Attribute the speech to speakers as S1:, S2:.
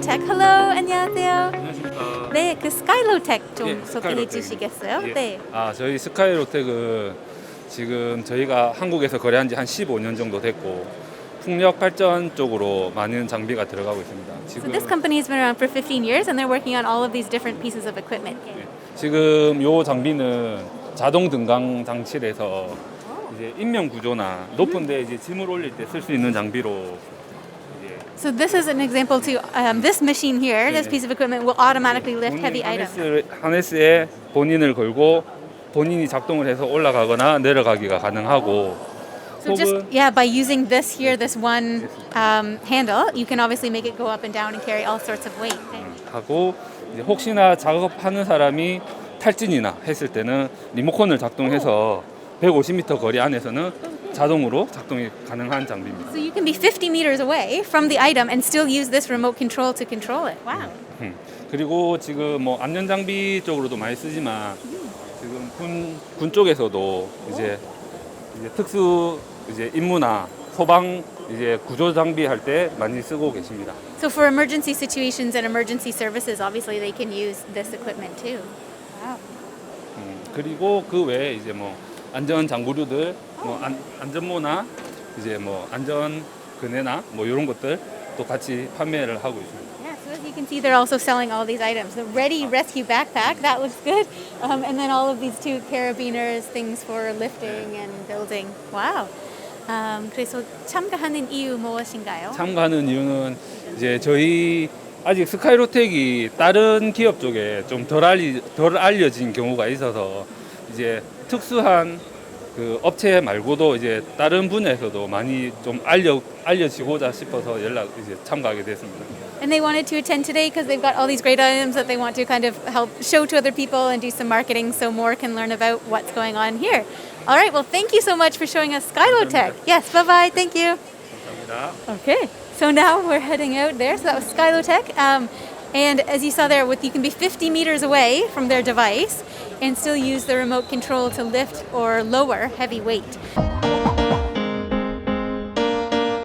S1: 스카이로텍
S2: 헬로
S1: 안녕하세요. 안녕하십니까.
S2: 네, 그 스카이롤텍 좀 예, 소개해
S1: 주시겠어요?
S2: 예.
S1: 네.
S2: 아 저희 스카이로텍은 지금 저희가 한국에서 거래한 지 한 15년 정도 됐고 풍력 발전 쪽으로 많은 장비가 들어가고 있습니다.
S1: So this company has been around for 15 years and they're working on all of these different pieces of equipment.
S2: 예, 지금 요 장비는 자동 등강 장치에서 이제 인명 구조나 높은데 이제 짐을 올릴 때 쓸 수 있는 장비로
S1: So this is an example to um, this machine here. This
S2: 네.
S1: piece of equipment will automatically lift heavy items.
S2: 하네스, 하네스에 본인을 걸고 본인이 작동을 해서 올라가거나 내려가기가 가능하고
S1: So just
S2: 혹은
S1: yeah, by using this here, this one um, handle, you can obviously make it go up and down and carry all sorts of weight.
S2: 하고 이제 혹시나 작업하는 사람이 탈진이나 했을 때는 리모컨을 작동해서 150m 거리 안에서는 자동으로 작동이 가능한 장비입니다.
S1: So you can be 50 meters away from the item and still use this remote control to control it. Wow.
S2: 음. 그리고 지금 뭐 안전 장비 쪽으로도 많이 쓰지만 지금 군, 군 쪽에서도 이제, 이제 특수 이제 임무나 소방 이제 구조 장비 할 때 많이 쓰고 계십니다.
S1: So for emergency situations and emergency services, obviously they can use this equipment too. Wow.
S2: 음, 그리고 그 외에 이제 뭐 안전 장구류들, 뭐 안, 안전모나 이제 뭐 안전 그네나 뭐 이런 것들 또 같이 판매를 하고 있습니다.
S1: Yeah, so as you can see, they're also selling all these items. The Ready Rescue Backpack, that looks good. Um, and then all of these two carabiners, things for lifting and building. Wow. Um, 그래서 참가하는 이유 무엇인가요?
S2: 참가하는 이유는 이제 저희 아직 스카이로텍이 다른 기업 쪽에 좀 덜 알리 덜 알려진 경우가 있어서 이제 특수한 그 업체 말고도 이제 다른 분야에서도 많이 좀 알려 알려지고자 싶어서 연락 이제 참가하게 됐습니다.
S1: And they wanted to attend today because they've got all these great items that they want to kind of help show to other people and do some marketing so more can learn about what's going on here. All right, well, thank you so much for showing us Skylotech. Yes, bye bye. Thank you.
S2: 감사합니다.
S1: Okay, so now we're heading out there. So that was Skylotech. Um, and as you saw there, with you can be 50 meters away from their device and still use the remote control to lift or lower heavy weight.